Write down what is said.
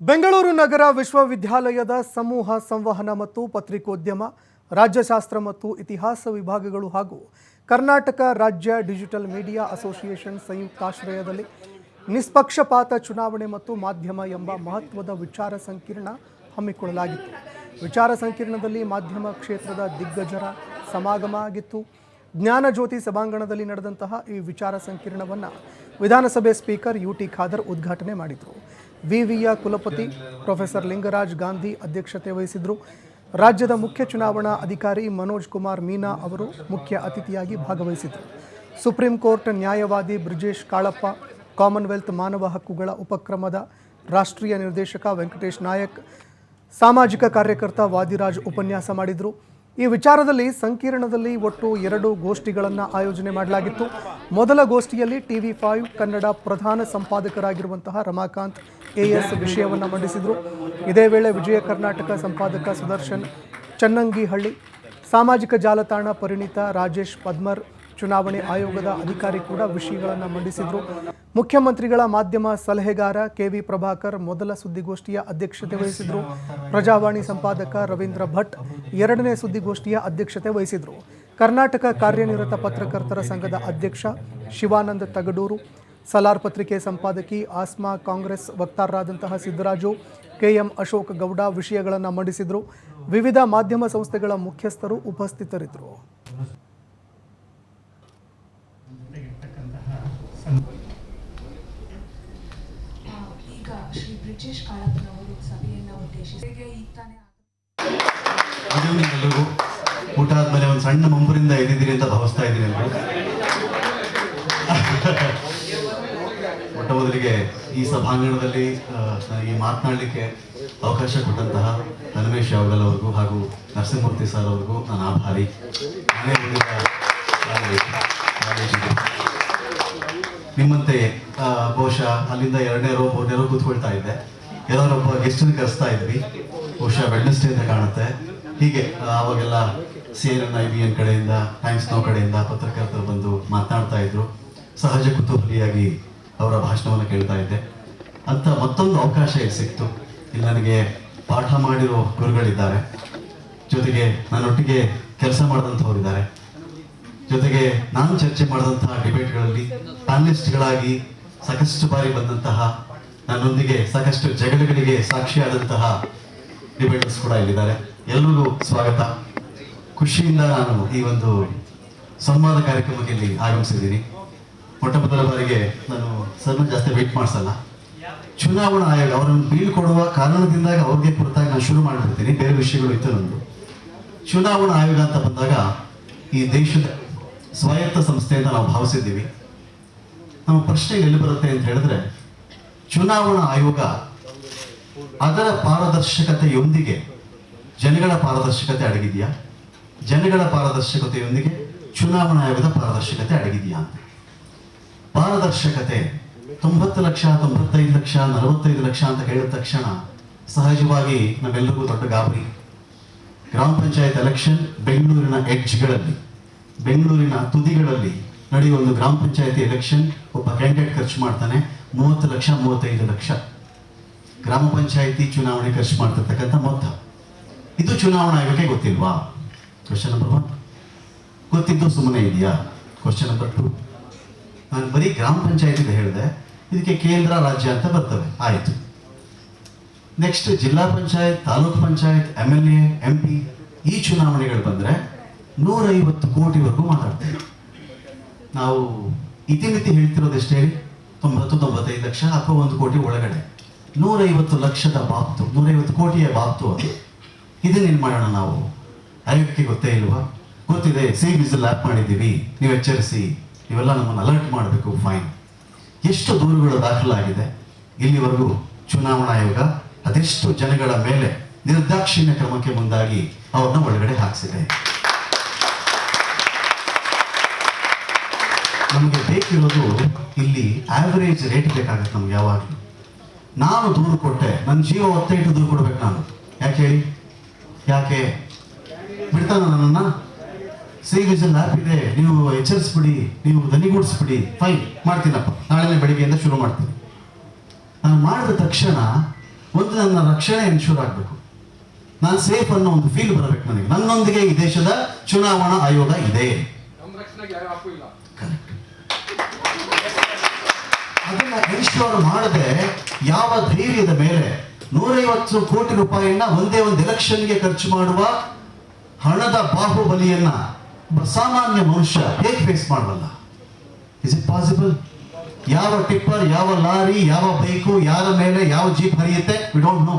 ಬೆಂಗಳೂರು ನಗರ ವಿಶ್ವವಿದ್ಯಾಲಯದ ಸಮೂಹ ಸಂವಹನ ಮತ್ತು ಪತ್ರಿಕೋದ್ಯಮ, ರಾಜ್ಯಶಾಸ್ತ್ರ ಮತ್ತು ಇತಿಹಾಸ ವಿಭಾಗಗಳು ಹಾಗೂ ಕರ್ನಾಟಕ ರಾಜ್ಯ ಡಿಜಿಟಲ್ ಮೀಡಿಯಾ ಅಸೋಸಿಯೇಷನ್ ಸಂಯುಕ್ತಾಶ್ರಯದಲ್ಲಿ ನಿಷ್ಪಕ್ಷಪಾತ ಚುನಾವಣೆ ಮತ್ತು ಮಾಧ್ಯಮ ಎಂಬ ಮಹತ್ವದ ವಿಚಾರ ಸಂಕಿರಣ ಹಮ್ಮಿಕೊಳ್ಳಲಾಗಿತ್ತು. ವಿಚಾರ ಸಂಕಿರಣದಲ್ಲಿ ಮಾಧ್ಯಮ ಕ್ಷೇತ್ರದ ದಿಗ್ಗಜರ ಸಮಾಗಮ ಆಗಿತ್ತು. ಜ್ಞಾನಜ್ಯೋತಿ ಸಭಾಂಗಣದಲ್ಲಿ ನಡೆದಂತಹ ಈ ವಿಚಾರ ಸಂಕಿರಣವನ್ನು ವಿಧಾನಸಭೆ ಸ್ಪೀಕರ್ ಯು ಟಿ ಖಾದರ್ ಉದ್ಘಾಟನೆ ಮಾಡಿದರು. ವಿವಿಯ ಕುಲಪತಿ ಪ್ರೊಫೆಸರ್ ಲಿಂಗರಾಜ್ ಗಾಂಧಿ ಅಧ್ಯಕ್ಷತೆ ವಹಿಸಿದ್ರು. ರಾಜ್ಯದ ಮುಖ್ಯ ಚುನಾವಣಾ ಅಧಿಕಾರಿ ಮನೋಜ್ ಕುಮಾರ್ ಮೀನಾ ಅವರು ಮುಖ್ಯ ಅತಿಥಿಯಾಗಿ ಭಾಗವಹಿಸಿದರು. ಸುಪ್ರೀಂ ಕೋರ್ಟ್ ನ್ಯಾಯವಾದಿ ಬ್ರಿಜೇಶ್ ಕಾಳಪ್ಪ, ಕಾಮನ್ವೆಲ್ತ್ ಮಾನವ ಹಕ್ಕುಗಳ ಉಪಕ್ರಮದ ರಾಷ್ಟ್ರೀಯ ನಿರ್ದೇಶಕ ವೆಂಕಟೇಶ್ ನಾಯಕ್, ಸಾಮಾಜಿಕ ಕಾರ್ಯಕರ್ತ ವಾದಿರಾಜ್ ಉಪನ್ಯಾಸ ಮಾಡಿದರು. ಈ ವಿಚಾರದಲ್ಲಿ ಸಂಕೀರ್ಣದಲ್ಲಿ ಒಟ್ಟು ಎರಡು ಗೋಷ್ಠಿಗಳನ್ನು ಆಯೋಜನೆ ಮಾಡಲಾಗಿತ್ತು. ಮೊದಲ ಗೋಷ್ಠಿಯಲ್ಲಿ ಟಿವಿ ಫೈವ್ ಕನ್ನಡ ಪ್ರಧಾನ ಸಂಪಾದಕರಾಗಿರುವಂತಹ ರಮಾಕಾಂತ್ ಎಎಸ್ ವಿಷಯವನ್ನು ಮಂಡಿಸಿದರು. ಇದೇ ವೇಳೆ ವಿಜಯ ಕರ್ನಾಟಕ ಸಂಪಾದಕ ಸುದರ್ಶನ್ ಚನ್ನಂಗಿಹಳ್ಳಿ, ಸಾಮಾಜಿಕ ಜಾಲತಾಣ ಪರಿಣಿತ ರಾಜೇಶ್ ಪದ್ಮರ್ ಚುನಾವಣೆ ಆಯೋಗದ ಅಧಿಕಾರಿ ಕೂಡ ವಿಷಯಗಳನ್ನು ಮಂಡಿಸಿದರು. ಮುಖ್ಯಮಂತ್ರಿಗಳ ಮಾಧ್ಯಮ ಸಲಹೆಗಾರ ಕೆವಿ ಪ್ರಭಾಕರ್ ಮೊದಲ ಸುದ್ದಿಗೋಷ್ಠಿಯ ಅಧ್ಯಕ್ಷತೆ ವಹಿಸಿದರು. ಪ್ರಜಾವಾಣಿ ಸಂಪಾದಕ ರವೀಂದ್ರ ಭಟ್ ಎರಡನೇ ಸುದ್ದಿಗೋಷ್ಠಿಯ ಅಧ್ಯಕ್ಷತೆ ವಹಿಸಿದರು. ಕರ್ನಾಟಕ ಕಾರ್ಯನಿರತ ಪತ್ರಕರ್ತರ ಸಂಘದ ಅಧ್ಯಕ್ಷ ಶಿವಾನಂದ ತಗಡೂರು, ಸಲಾರ್ ಪತ್ರಿಕೆ ಸಂಪಾದಕಿ ಆಸ್ಮಾ ಕಾಂಗ್ರೆಸ್ ವಕ್ತಾರರಾದಂತಹ ಸಿದ್ದರಾಜು, ಕೆಎಂ ಅಶೋಕ್ ಗೌಡ ವಿಷಯಗಳನ್ನು ಮಂಡಿಸಿದರು. ವಿವಿಧ ಮಾಧ್ಯಮ ಸಂಸ್ಥೆಗಳ ಮುಖ್ಯಸ್ಥರು ಉಪಸ್ಥಿತರಿದ್ದರು ಈಗ ಶ್ರೀ ಬ್ರಿಟಿಷ್ ಕಾಳಪ್ಪನವರು ಸಭೆಯನ್ನು ಉದ್ದೇಶಿಸಿ ಈಗ ತಾನೇ ಊಟ ಆದ್ಮೇಲೆ ಒಂದು ಸಣ್ಣ ಮಂಬರಿಂದ ಎದ್ದಿದ್ದೀರಿ ಅಂತ ಭಾವಿಸ್ತಾ ಇದ್ದೀನಿ ಮೊಟ್ಟ ಮೊದಲಿಗೆ ಈ ಸಭಾಂಗಣದಲ್ಲಿ ಈ ಮಾತನಾಡಲಿಕ್ಕೆ ಅವಕಾಶ ಕೊಟ್ಟಂತಹ ಹನುಮೇಶ್ ಯಾವಗಲ್ ಅವ್ರಿಗೂ ಹಾಗೂ ನರಸಿಂಹಮೂರ್ತಿ ಸರ್ ಅವ್ರಿಗೂ ನಾನು ಆಭಾರಿ. ನಿಮ್ಮಂತೆ ಬಹುಶಃ ಅಲ್ಲಿಂದ ಎರಡನೇ ರೋ ಮೂರನೇ ರೋ ಕೂತ್ಕೊಳ್ತಾ ಇದ್ದೆ. ಎಲ್ಲರೊಬ್ಬ ಗೆಸ್ಟನ್ನು ಕರೆಸ್ತಾ ಇದ್ವಿ. ಬಹುಶಃ ವೆಡ್ನೆಸ್ಡೇ ಅಂತ ಕಾಣುತ್ತೆ. ಹೀಗೆ ಅವಾಗೆಲ್ಲ C N N I B N ಕಡೆಯಿಂದ ಟೈಮ್ಸ್ ನೋ ಕಡೆಯಿಂದ ಪತ್ರಕರ್ತರು ಬಂದು ಮಾತನಾಡ್ತಾ ಇದ್ರು. ಸಹಜ ಕುತೂಹಲಿಯಾಗಿ ಅವರ ಭಾಷಣವನ್ನು ಕೇಳ್ತಾ ಇದ್ದೆ. ಅಂತ ಮತ್ತೊಂದು ಅವಕಾಶ ಇಲ್ಲಿ ಸಿಕ್ತು. ಇಲ್ಲಿ ನನಗೆ ಪಾಠ ಮಾಡಿರೋ ಗುರುಗಳಿದ್ದಾರೆ. ಜೊತೆಗೆ ನನ್ನೊಟ್ಟಿಗೆ ಕೆಲಸ ಮಾಡಿದಂಥವ್ರಿದ್ದಾರೆ. ಜೊತೆಗೆ ನಾನು ಚರ್ಚೆ ಮಾಡಿದಂತಹ ಡಿಬೇಟ್ಗಳಲ್ಲಿ ಪ್ಯಾನಲಿಸ್ಟ್ಗಳಾಗಿ ಸಾಕಷ್ಟು ಬಾರಿ ಬಂದಂತಹ ನನ್ನೊಂದಿಗೆ ಸಾಕಷ್ಟು ಜಗಳಗಳಿಗೆ ಸಾಕ್ಷಿಯಾದಂತಹ ಡಿಬೇಟರ್ಸ್ ಕೂಡ ಇಲ್ಲಿದ್ದಾರೆ. ಎಲ್ಲರಿಗೂ ಸ್ವಾಗತ. ಖುಷಿಯಿಂದ ನಾನು ಈ ಒಂದು ಸಂವಾದ ಕಾರ್ಯಕ್ರಮಕ್ಕೆ ಇಲ್ಲಿ ಆಗಮಿಸಿದ್ದೀನಿ. ಮೊಟ್ಟ ಮೊದಲ ಬಾರಿಗೆ ನಾನು ಸರ್ನ ಜಾಸ್ತಿ ವೇಟ್ ಮಾಡಿಸಲ್ಲ. ಚುನಾವಣಾ ಆಯೋಗ ಅವರನ್ನು ಬೀಳ್ಕೊಡುವ ಕಾರಣದಿಂದಾಗಿ ಅವ್ರಿಗೆ ಕುರಿತಾಗಿ ನಾನು ಶುರು ಮಾಡಿಬಿಡ್ತೀನಿ. ಬೇರೆ ವಿಷಯಗಳು ಇತ್ತು ನಂದು ಚುನಾವಣಾ ಆಯೋಗ ಅಂತ ಬಂದಾಗ ಈ ದೇಶದ ಸ್ವಾಯತ್ತ ಸಂಸ್ಥೆ ನಾವು ಭಾವಿಸಿದ್ದೀವಿ. ನಮ್ಮ ಪ್ರಶ್ನೆ ಎಲ್ಲಿ ಬರುತ್ತೆ ಅಂತ ಹೇಳಿದ್ರೆ, ಚುನಾವಣಾ ಆಯೋಗ ಅದರ ಪಾರದರ್ಶಕತೆಯೊಂದಿಗೆ ಜನಗಳ ಪಾರದರ್ಶಕತೆ ಅಡಗಿದೆಯಾ? ಜನಗಳ ಪಾರದರ್ಶಕತೆಯೊಂದಿಗೆ ಚುನಾವಣಾ ಆಯೋಗದ ಪಾರದರ್ಶಕತೆ ಅಡಗಿದೆಯಾ ಅಂತ. ಪಾರದರ್ಶಕತೆ ತೊಂಬತ್ತು ಲಕ್ಷ, ತೊಂಬತ್ತೈದು ಲಕ್ಷ, ನಲವತ್ತೈದು ಲಕ್ಷ ಅಂತ ಹೇಳಿದ ತಕ್ಷಣ ಸಹಜವಾಗಿ ನಮ್ಮೆಲ್ಲರಿಗೂ ದೊಡ್ಡ ಗಾಬರಿ. ಗ್ರಾಮ ಪಂಚಾಯತ್ ಎಲೆಕ್ಷನ್ ಬೆಂಗಳೂರಿನ ಎಡ್ಜ್ಗಳಲ್ಲಿ ಬೆಂಗಳೂರಿನ ತುದಿಗಳಲ್ಲಿ ನಡೆಯುವ ಒಂದು ಗ್ರಾಮ ಪಂಚಾಯತಿ ಎಲೆಕ್ಷನ್ ಒಬ್ಬ ಕ್ಯಾಂಡಿಡೇಟ್ ಖರ್ಚು ಮಾಡ್ತಾನೆ, ಮೂವತ್ತು ಲಕ್ಷ, ಮೂವತ್ತೈದು ಲಕ್ಷ. ಗ್ರಾಮ ಪಂಚಾಯತಿ ಚುನಾವಣೆ ಖರ್ಚು ಮಾಡ್ತಿರ್ತಕ್ಕಂಥ ಮೊತ್ತ. ಇದು ಚುನಾವಣಾ ಆಯೋಗಕ್ಕೆ ಗೊತ್ತಿಲ್ವಾ? ಕ್ವಶನ್ ನಂಬರ್ ಒನ್ ಗೊತ್ತಿದ್ದು ಸುಮ್ಮನೆ ಇದೆಯಾ ಕ್ವಶನ್ ನಂಬರ್ ಟು ನಾನು ಬರೀ ಗ್ರಾಮ ಪಂಚಾಯತಿಗೆ ಹೇಳಿದೆ, ಇದಕ್ಕೆ ಕೇಂದ್ರ, ರಾಜ್ಯ ಅಂತ ಬರ್ತವೆ. ಆಯಿತು. ನೆಕ್ಸ್ಟ್ ಜಿಲ್ಲಾ panchayat, taluk panchayat M L A M P ಈ ಚುನಾವಣೆಗಳು ಬಂದರೆ ನೂರೈವತ್ತು ಕೋಟಿವರೆಗೂ ಮಾತಾಡ್ತೇವೆ. ನಾವು ಇತಿಮಿತಿ ಹೇಳ್ತಿರೋದೆಷ್ಟೇ ಹೇಳಿ? ತೊಂಬತ್ತು, ತೊಂಬತ್ತೈದು ಲಕ್ಷ ಅಥವಾ ಒಂದು ಕೋಟಿ ಒಳಗಡೆ. ನೂರೈವತ್ತು ಲಕ್ಷದ ಬಾಪ್ತು, ನೂರೈವತ್ತು ಕೋಟಿಯ ಬಾಪ್ತು ಅದು. ಇದನ್ನೇನು ಮಾಡೋಣ ನಾವು? ಆಯೋಗಕ್ಕೆ ಗೊತ್ತೇ ಇಲ್ವಾ? ಗೊತ್ತಿದೆ, ಸಿ ವಿಸಿಲ್ ಆ್ಯಪ್ ಮಾಡಿದ್ದೀವಿ. ನೀವು ಎಚ್ಚರಿಸಿ. ಇವೆಲ್ಲ ನಮ್ಮನ್ನು ಅಲರ್ಟ್ ಮಾಡಬೇಕು ಫೈನ್ ಎಷ್ಟು ದೂರುಗಳು ದಾಖಲಾಗಿದೆ? ಇಲ್ಲಿವರೆಗೂ ಚುನಾವಣಾ ಆಯೋಗ ಅದೆಷ್ಟು ಜನಗಳ ಮೇಲೆ ನಿರ್ದಾಕ್ಷಿಣ್ಯ ಕ್ರಮಕ್ಕೆ ಮುಂದಾಗಿ ಅವ್ರನ್ನ ಒಳಗಡೆ ಹಾಕಿಸಿದೆ. ನಮಗೆ ಬೇಕಿರೋದು ಇಲ್ಲಿ ಆವರೇಜ್ ರೇಟ್ ಬೇಕಾಗುತ್ತೆ ನಮ್ಗೆ ಯಾವಾಗಲೂ. ನಾನು ದೂರು ಕೊಟ್ಟೆ ನನ್ನ ಜೀವ ಒತ್ತೆ ಇಟ್ಟು ದೂರು ಕೊಡ್ಬೇಕು ನಾನು. ಯಾಕೆ ಹೇಳಿ? ಯಾಕೆ? ಬಿಡ್ತಾನ ನನ್ನನ್ನು? ಸಿ ವಿಷನ್ ಆ್ಯಪ್ ಇದೆ, ನೀವು ಎಚ್ಚರಿಸ್ಬಿಡಿ, ನೀವು ದನಿಗೂಡಿಸ್ಬಿಡಿ ಫೈನ್ ಮಾಡ್ತೀನಪ್ಪ. ನಾಳೆನೇ ಬೆಳಿಗ್ಗೆಯಿಂದ ಶುರು ಮಾಡ್ತೀನಿ. ನಾನು ಮಾಡಿದ ತಕ್ಷಣ ಒಂದು ನನ್ನ ರಕ್ಷಣೆ ಎನ್ಶೂರ್ ಆಗಬೇಕು. ನಾನು ಸೇಫ್ ಅನ್ನೋ ಒಂದು ಫೀಲ್ ಬರಬೇಕು ನನಗೆ. ನನ್ನೊಂದಿಗೆ ಈ ದೇಶದ ಚುನಾವಣಾ ಆಯೋಗ ಇದೆ ನಮ್ಮ ರಕ್ಷಣೆಗೆ ಯಾರು ಹಾಕು ಇಲ್ಲ Correct. ಅದನ್ನ ರಿಜಿಸ್ಟರ್ ಮಾಡದೆ ಯಾವ ಧೈರ್ಯದ ಮೇಲೆ ನೂರೈವತ್ತು ಕೋಟಿ ರೂಪಾಯಿಯನ್ನ ಒಂದೇ ಒಂದು ಎಲೆಕ್ಷನ್ಗೆ ಖರ್ಚು ಮಾಡುವ ಹಣದ ಬಾಹುಬಲಿಯನ್ನ ಸಾಮಾನ್ಯ ಮನುಷ್ಯ ಹೇಗೆ ಫೇಸ್ ಮಾಡಬಲ್ಲ ಇಸ್ ಇಟ್ ಪಾಸಿಬಲ್ ಯಾವ ಟಿಪ್ಪರ್, ಯಾವ ಲಾರಿ, ಯಾವ ಬೈಕು, ಯಾರ ಮೇಲೆ ಯಾವ ಜೀಪ್ ಹರಿಯುತ್ತೆ? We don't know